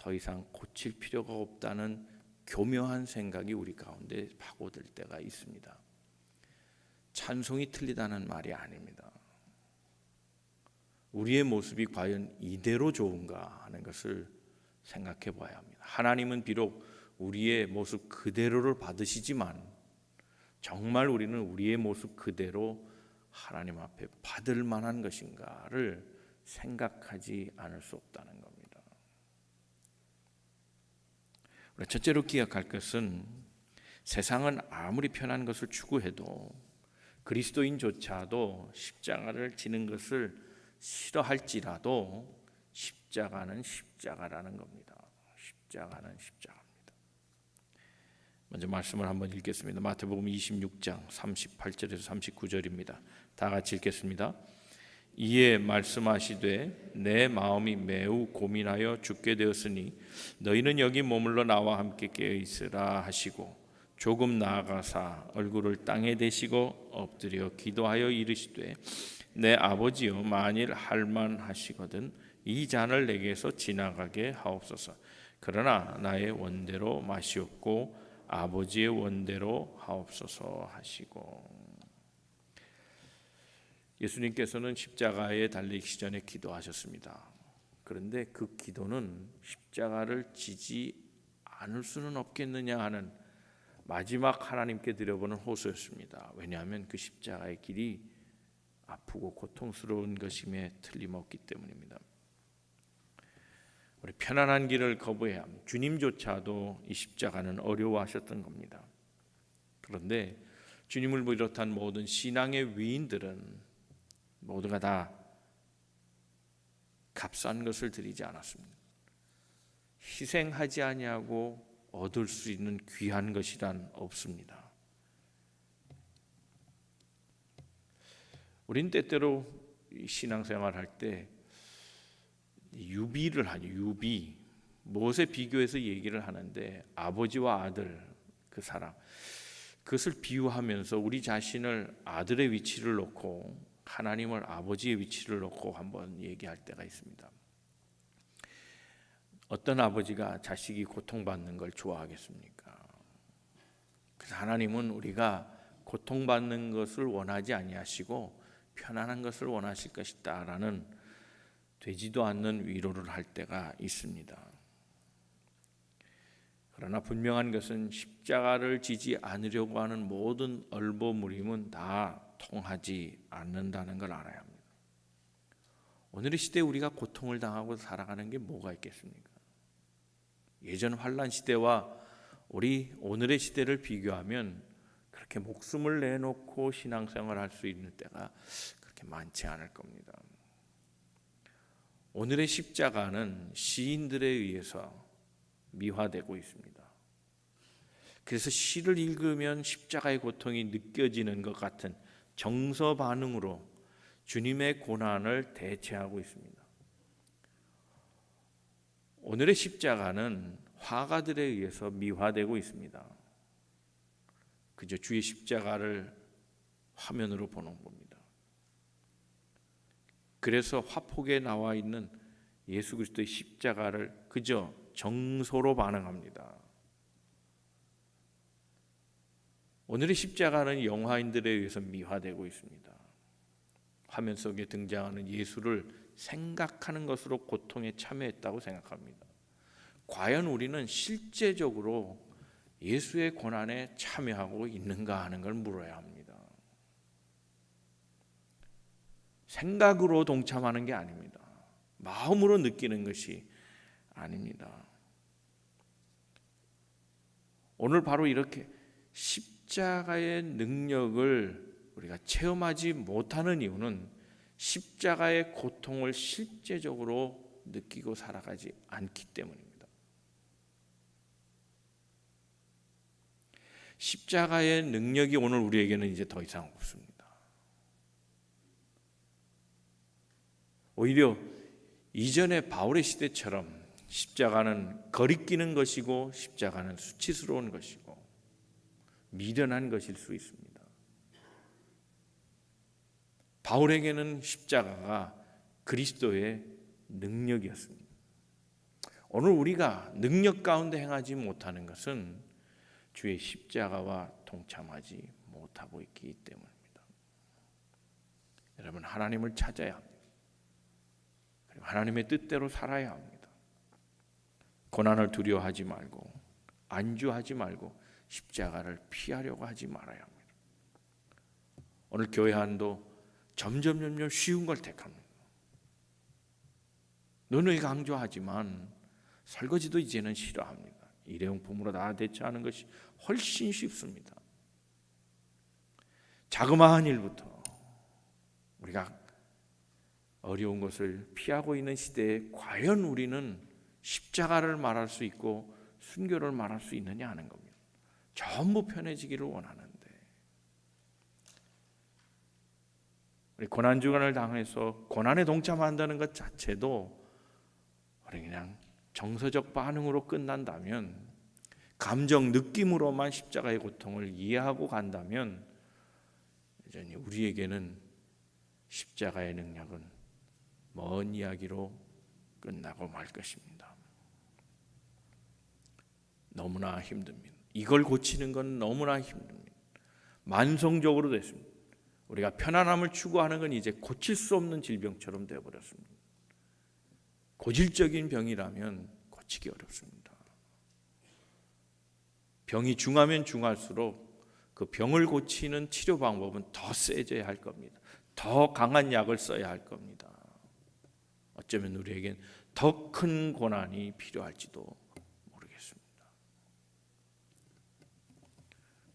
더 이상 고칠 필요가 없다는 교묘한 생각이 우리 가운데 파고들 때가 있습니다. 찬송이 틀리다는 말이 아닙니다. 우리의 모습이 과연 이대로 좋은가 하는 것을 생각해 봐야 합니다. 하나님은 비록 우리의 모습 그대로를 받으시지만 정말 우리는 우리의 모습 그대로 하나님 앞에 받을 만한 것인가를 생각하지 않을 수 없다는 겁니다. 첫째로 기억할 것은 세상은 아무리 편한 것을 추구해도 그리스도인조차도 십자가를 지는 것을 싫어할지라도 십자가는 십자가라는 겁니다. 십자가는 십자가입니다. 먼저 말씀을 한번 읽겠습니다. 마태복음 26장 38절에서 39절입니다. 다 같이 읽겠습니다. 이에 말씀하시되 내 마음이 매우 고민하여 죽게 되었으니 너희는 여기 머물러 나와 함께 깨어 있으라 하시고 조금 나아가사 얼굴을 땅에 대시고 엎드려 기도하여 이르시되 내 아버지여 만일 할만하시거든 이 잔을 내게서 지나가게 하옵소서. 그러나 나의 원대로 마시옵고 아버지의 원대로 하옵소서 하시고 예수님께서는 십자가에 달리기 전에 기도하셨습니다. 그런데 그 기도는 십자가를 지지 않을 수는 없겠느냐 하는 마지막 하나님께 드려보는 호소였습니다. 왜냐하면 그 십자가의 길이 아프고 고통스러운 것임에 틀림없기 때문입니다. 우리 편안한 길을 거부해야 합니다. 주님조차도 이 십자가는 어려워하셨던 겁니다. 그런데 주님을 비롯한 모든 신앙의 위인들은 모두가 다 값싼 것을 드리지 않았습니다. 희생하지 아니하고 얻을 수 있는 귀한 것이란 없습니다. 우린 때때로 신앙생활 할때 유비를 하죠. 유비. 무엇에 비교해서 얘기를 하는데 아버지와 아들 그 사람 그것을 비유하면서 우리 자신을 아들의 위치를 놓고 하나님을 아버지의 위치를 놓고 한번 얘기할 때가 있습니다. 어떤 아버지가 자식이 고통받는 걸 좋아하겠습니까? 그래서 하나님은 우리가 고통받는 것을 원하지 아니하시고 편안한 것을 원하실 것이다라는 되지도 않는 위로를 할 때가 있습니다. 그러나 분명한 것은 십자가를 지지 않으려고 하는 모든 얼버무림은 다 통하지 않는다는 걸 알아야 합니다. 오늘의 시대에 우리가 고통을 당하고 살아가는 게 뭐가 있겠습니까? 예전 환란 시대와 우리 오늘의 시대를 비교하면 그렇게 목숨을 내놓고 신앙생활을 할수 있는 때가 그렇게 많지 않을 겁니다. 오늘의 십자가는 시인들에 의해서 미화되고 있습니다. 그래서 시를 읽으면 십자가의 고통이 느껴지는 것 같은 정서 반응으로 주님의 고난을 대체하고 있습니다. 오늘의 십자가는 화가들에 의해서 미화되고 있습니다. 그저 주의 십자가를 화면으로 보는 겁니다. 그래서 화폭에 나와 있는 예수 그리스도의 십자가를 그저 정서로 반응합니다. 오늘의 십자가는 영화인들에 의해서 미화되고 있습니다. 화면 속에 등장하는 예수를 생각하는 것으로 고통에 참여했다고 생각합니다. 과연 우리는 실제적으로 예수의 고난에 참여하고 있는가 하는 걸 물어야 합니다. 생각으로 동참하는 게 아닙니다. 마음으로 느끼는 것이 아닙니다. 오늘 바로 이렇게 십 자가의 능력을 우리가 체험하지 못하는 이유는 십자가의 고통을 실제적으로 느끼고 살아가지 않기 때문입니다. 십자가의 능력이 오늘 우리에게는 이제 더 이상 없습니다. 오히려 이전의 바울의 시대처럼 십자가는 거리끼는 것이고 십자가는 수치스러운 것이고 미련한 것일 수 있습니다. 바울에게는 십자가가 그리스도의 능력이었습니다. 오늘 우리가 능력 가운데 행하지 못하는 것은 주의 십자가와 동참하지 못하고 있기 때문입니다. 여러분 하나님을 찾아야 합니다. 그리고 하나님의 뜻대로 살아야 합니다. 고난을 두려워하지 말고 안주하지 말고 십자가를 피하려고 하지 말아야 합니다. 오늘 교회 안도 점점 점점 쉬운 걸 택합니다. 너는 강조하지만 설거지도 이제는 싫어합니다. 일회용품으로 다 대처하는 것이 훨씬 쉽습니다. 자그마한 일부터 우리가 어려운 것을 피하고 있는 시대에 과연 우리는 십자가를 말할 수 있고 순교를 말할 수 있느냐 하는 겁니다. 전부 편해지기를 원하는데 우리 고난 주간을 당해서 고난에 동참한다는 것 자체도 우리 그냥 정서적 반응으로 끝난다면 감정 느낌으로만 십자가의 고통을 이해하고 간다면 여전히 우리에게는 십자가의 능력은 먼 이야기로 끝나고 말 것입니다. 너무나 힘듭니다. 이걸 고치는 건 너무나 힘듭니다. 만성적으로 됐습니다. 우리가 편안함을 추구하는 건 이제 고칠 수 없는 질병처럼 되어버렸습니다. 고질적인 병이라면 고치기 어렵습니다. 병이 중하면 중할수록 그 병을 고치는 치료 방법은 더 세져야 할 겁니다. 더 강한 약을 써야 할 겁니다. 어쩌면 우리에겐 더 큰 고난이 필요할지도 모르겠습니다.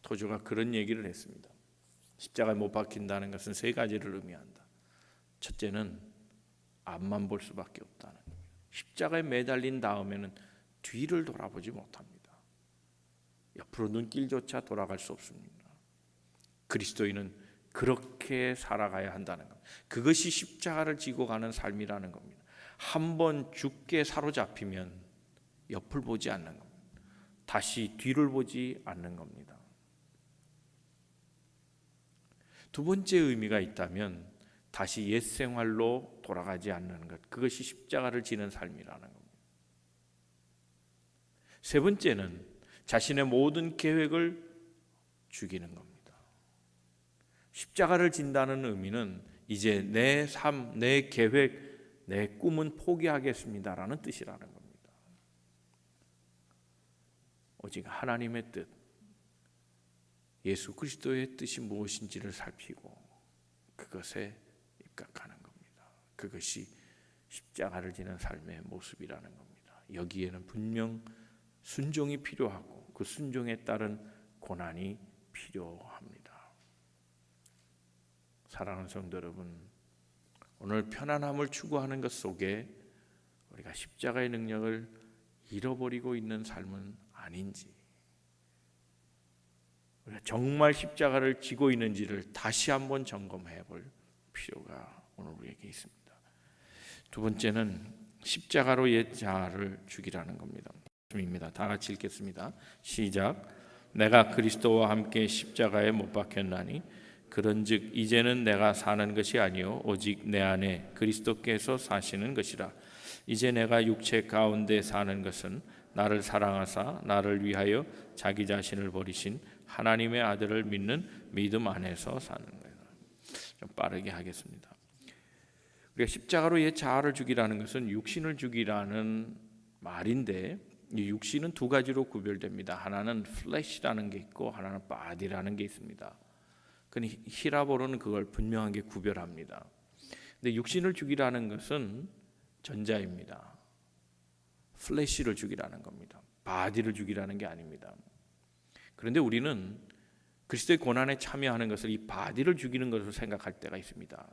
토주가 그런 얘기를 했습니다. 십자가에 못 박힌다는 것은 세 가지를 의미한다. 첫째는 앞만 볼 수밖에 없다는 겁니다. 십자가에 매달린 다음에는 뒤를 돌아보지 못합니다. 옆으로 눈길조차 돌아갈 수 없습니다. 그리스도인은 그렇게 살아가야 한다는 것. 그것이 십자가를 지고 가는 삶이라는 겁니다. 한 번 죽게 사로잡히면 옆을 보지 않는 겁니다. 다시 뒤를 보지 않는 겁니다. 두 번째 의미가 있다면 다시 옛 생활로 돌아가지 않는 것. 그것이 십자가를 지는 삶이라는 겁니다. 세 번째는 자신의 모든 계획을 죽이는 겁니다. 십자가를 진다는 의미는 이제 내 삶, 내 계획, 내 꿈은 포기하겠습니다라는 뜻이라는 겁니다. 오직 하나님의 뜻, 예수 그리스도의 뜻이 무엇인지를 살피고 그것에 입각하는 겁니다. 그것이 십자가를 지는 삶의 모습이라는 겁니다. 여기에는 분명 순종이 필요하고 그 순종에 따른 고난이 필요합니다. 사랑하는 성도 여러분, 오늘 편안함을 추구하는 것 속에 우리가 십자가의 능력을 잃어버리고 있는 삶은 아닌지 우리가 정말 십자가를 지고 있는지를 다시 한번 점검해 볼 필요가 오늘 우리에게 있습니다. 두 번째는 십자가로 옛 자아를 죽이라는 겁니다. 입니다. 다 같이 읽겠습니다. 시작. 내가 그리스도와 함께 십자가에 못 박혔나니 그런즉 이제는 내가 사는 것이 아니요 오직 내 안에 그리스도께서 사시는 것이라. 이제 내가 육체 가운데 사는 것은 나를 사랑하사 나를 위하여 자기 자신을 버리신 하나님의 아들을 믿는 믿음 안에서 사는 거예요. 좀 빠르게 하겠습니다. 우리가 십자가로 옛 자아를 죽이라는 것은 육신을 죽이라는 말인데 이 육신은 두 가지로 구별됩니다. 하나는 플래시라는 게 있고 하나는 바디라는 게 있습니다. 근데 히라보로는 그걸 분명하게 구별합니다. 근데 육신을 죽이라는 것은 전자입니다. 플래시를 죽이라는 겁니다. 바디를 죽이라는 게 아닙니다. 그런데 우리는 그리스도의 고난에 참여하는 것을 이 바디를 죽이는 것으로 생각할 때가 있습니다.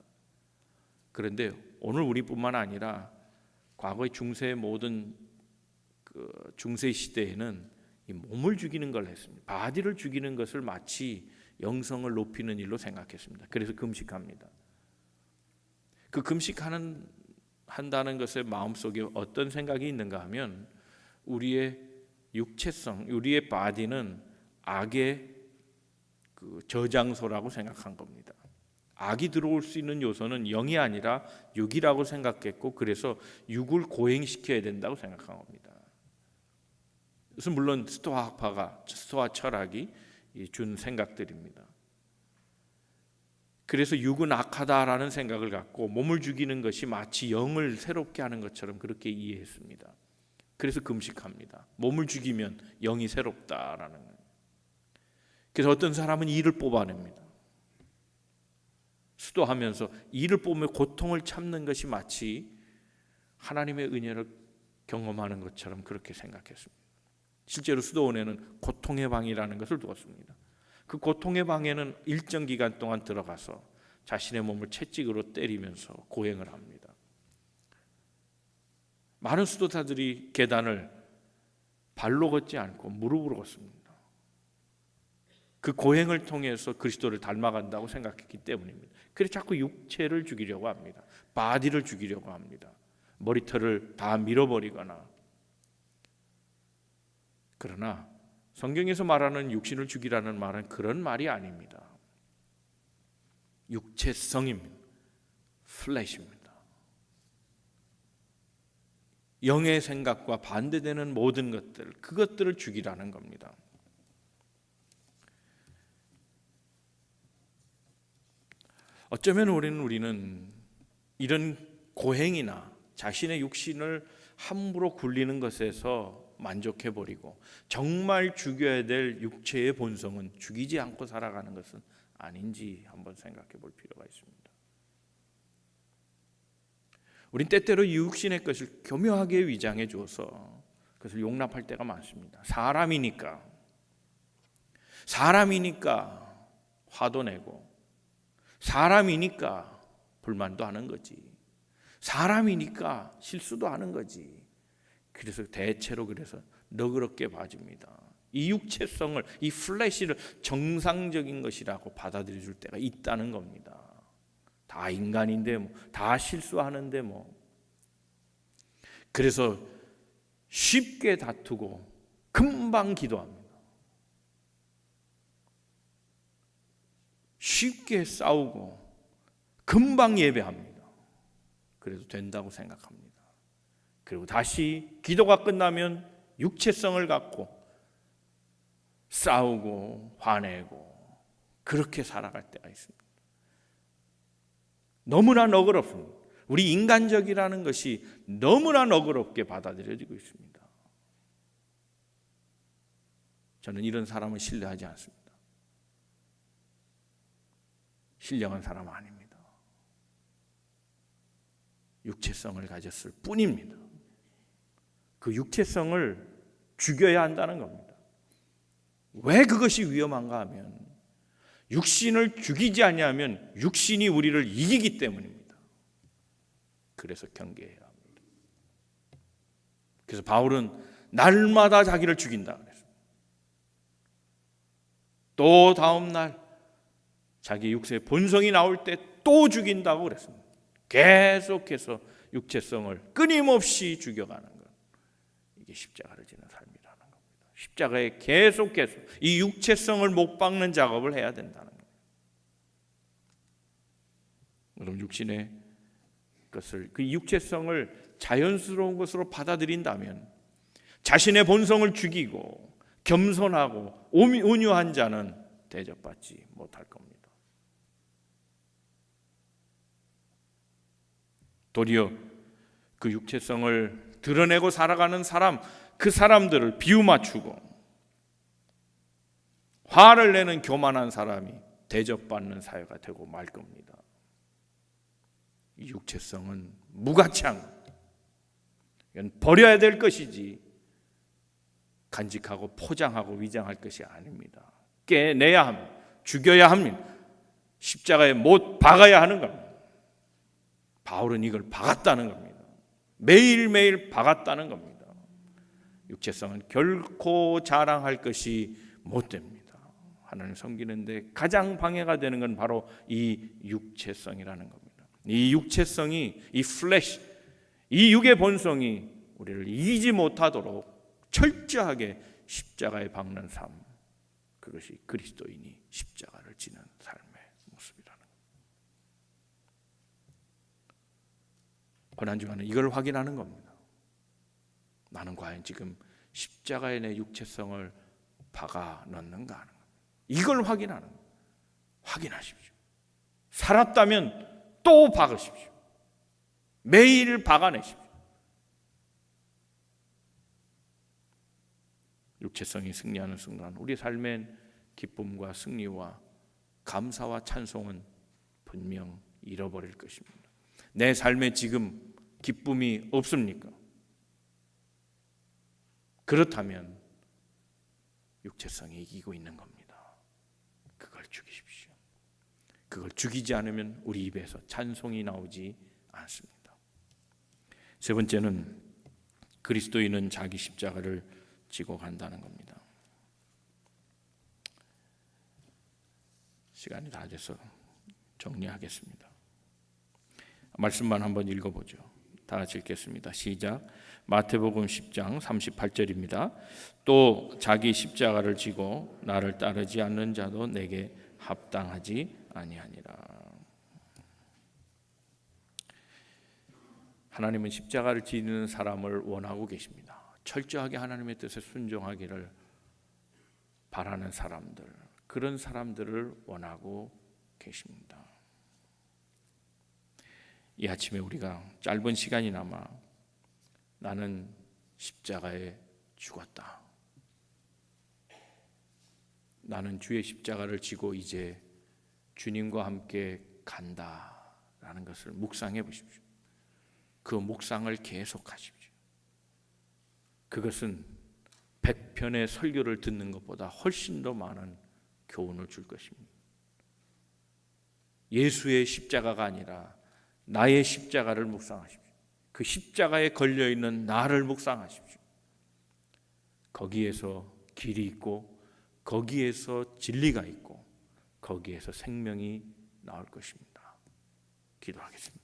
그런데 오늘 우리뿐만 아니라 과거의 중세의 모든 그 중세 시대에는 이 몸을 죽이는 걸 했습니다. 바디를 죽이는 것을 마치 영성을 높이는 일로 생각했습니다. 그래서 금식합니다. 그 금식하는 한다는 것의 마음속에 어떤 생각이 있는가 하면 우리의 육체성, 우리의 바디는 악의 그 저장소라고 생각한 겁니다. 악이 들어올 수 있는 요소는 영이 아니라 육이라고 생각했고 그래서 육을 고행시켜야 된다고 생각한 겁니다. 그래서 물론 스토아파가 스토아 철학이 준 생각들입니다. 그래서 육은 악하다라는 생각을 갖고 몸을 죽이는 것이 마치 영을 새롭게 하는 것처럼 그렇게 이해했습니다. 그래서 금식합니다. 몸을 죽이면 영이 새롭다라는 거예요. 그래서 어떤 사람은 이를 뽑아냅니다. 수도하면서 이를 뽑으며 고통을 참는 것이 마치 하나님의 은혜를 경험하는 것처럼 그렇게 생각했습니다. 실제로 수도원에는 고통의 방이라는 것을 두었습니다. 그 고통의 방에는 일정 기간 동안 들어가서 자신의 몸을 채찍으로 때리면서 고행을 합니다. 많은 수도사들이 계단을 발로 걷지 않고 무릎으로 걷습니다. 그 고행을 통해서 그리스도를 닮아간다고 생각했기 때문입니다. 그래서 자꾸 육체를 죽이려고 합니다. 바디를 죽이려고 합니다. 머리털을 다 밀어버리거나. 그러나 성경에서 말하는 육신을 죽이라는 말은 그런 말이 아닙니다. 육체성입니다. 플래시입니다. 영의 생각과 반대되는 모든 것들, 그것들을 죽이라는 겁니다. 어쩌면 우리는 우리는 이런 고행이나 자신의 육신을 함부로 굴리는 것에서 만족해 버리고 정말 죽여야 될 육체의 본성은 죽이지 않고 살아가는 것은 아닌지 한번 생각해 볼 필요가 있습니다. 우린 때때로 육신의 것을 교묘하게 위장해 주어서 그것을 용납할 때가 많습니다. 사람이니까 사람이니까 화도 내고 사람이니까 불만도 하는 거지. 사람이니까 실수도 하는 거지. 그래서 대체로 그래서 너그럽게 봐줍니다. 이 육체성을 이 플래시를 정상적인 것이라고 받아들여 줄 때가 있다는 겁니다. 다 인간인데 뭐, 다 실수하는데 뭐. 그래서 쉽게 다투고 금방 기도합니다. 쉽게 싸우고 금방 예배합니다. 그래도 된다고 생각합니다. 그리고 다시 기도가 끝나면 육체성을 갖고 싸우고 화내고 그렇게 살아갈 때가 있습니다. 너무나 너그럽습니다. 우리 인간적이라는 것이 너무나 너그럽게 받아들여지고 있습니다. 저는 이런 사람을 신뢰하지 않습니다. 신령한 사람 아닙니다. 육체성을 가졌을 뿐입니다. 그 육체성을 죽여야 한다는 겁니다. 왜 그것이 위험한가 하면 육신을 죽이지 아니하면 육신이 우리를 이기기 때문입니다. 그래서 경계해야 합니다. 그래서 바울은 날마다 자기를 죽인다 그랬습니다. 또 다음 날 자기 육체의 본성이 나올 때 또 죽인다고 그랬습니다. 계속해서 육체성을 끊임없이 죽여가는 것. 이게 십자가를 지는 삶이라는 겁니다. 십자가에 계속해서 이 육체성을 못 박는 작업을 해야 된다는 겁니다. 여러분 육신의 것을 그 육체성을 자연스러운 것으로 받아들인다면 자신의 본성을 죽이고 겸손하고 온유한 자는 대접받지 못할 겁니다. 도리어 그 육체성을 드러내고 살아가는 사람, 그 사람들을 비유 맞추고 화를 내는 교만한 사람이 대접받는 사회가 되고 말 겁니다. 이 육체성은 무가치한 이건 버려야 될 것이지 간직하고 포장하고 위장할 것이 아닙니다. 깨내야 합니다. 죽여야 합니다. 십자가에 못 박아야 하는 겁니다. 바울은 이걸 박았다는 겁니다. 매일매일 박았다는 겁니다. 육체성은 결코 자랑할 것이 못 됩니다. 하나님 섬기는데 가장 방해가 되는 건 바로 이 육체성이라는 겁니다. 이 육체성이 이 플래시 이 육의 본성이 우리를 이기지 못하도록 철저하게 십자가에 박는 삶 그것이 그리스도인이 십자가를 지는 삶의 모습이라는 고난 주간에 이걸 확인하는 겁니다. 나는 과연 지금 십자가에 내 육체성을 박아 넣는가 하는 거예요. 이걸 확인하는 거예요. 확인하십시오. 살았다면 또 박으십시오. 매일 박아내십시오. 육체성이 승리하는 순간 우리 삶엔 기쁨과 승리와 감사와 찬송은 분명 잃어버릴 것입니다. 내 삶에 지금 기쁨이 없습니까? 그렇다면 육체성이 이기고 있는 겁니다. 그걸 죽이십시오. 그걸 죽이지 않으면 우리 입에서 찬송이 나오지 않습니다. 세 번째는 그리스도인은 자기 십자가를 지고 간다는 겁니다. 시간이 다 돼서 정리하겠습니다. 말씀만 한번 읽어보죠. 다 같이 읽겠습니다. 시작. 마태복음 10장 38절입니다. 또 자기 십자가를 지고 나를 따르지 않는 자도 내게 합당하지 아니하니라. 하나님은 십자가를 지는 사람을 원하고 계십니다. 철저하게 하나님의 뜻에 순종하기를 바라는 사람들, 그런 사람들을 원하고 계십니다. 이 아침에 우리가 짧은 시간이나마 나는 십자가에 죽었다. 나는 주의 십자가를 지고 이제 주님과 함께 간다라는 것을 묵상해 보십시오. 그 묵상을 계속하십시오. 그것은 백편의 설교를 듣는 것보다 훨씬 더 많은 교훈을 줄 것입니다. 예수의 십자가가 아니라 나의 십자가를 묵상하십시오. 그 십자가에 걸려 있는 나를 묵상하십시오. 거기에서 길이 있고 거기에서 진리가 있고 거기에서 생명이 나올 것입니다. 기도하겠습니다.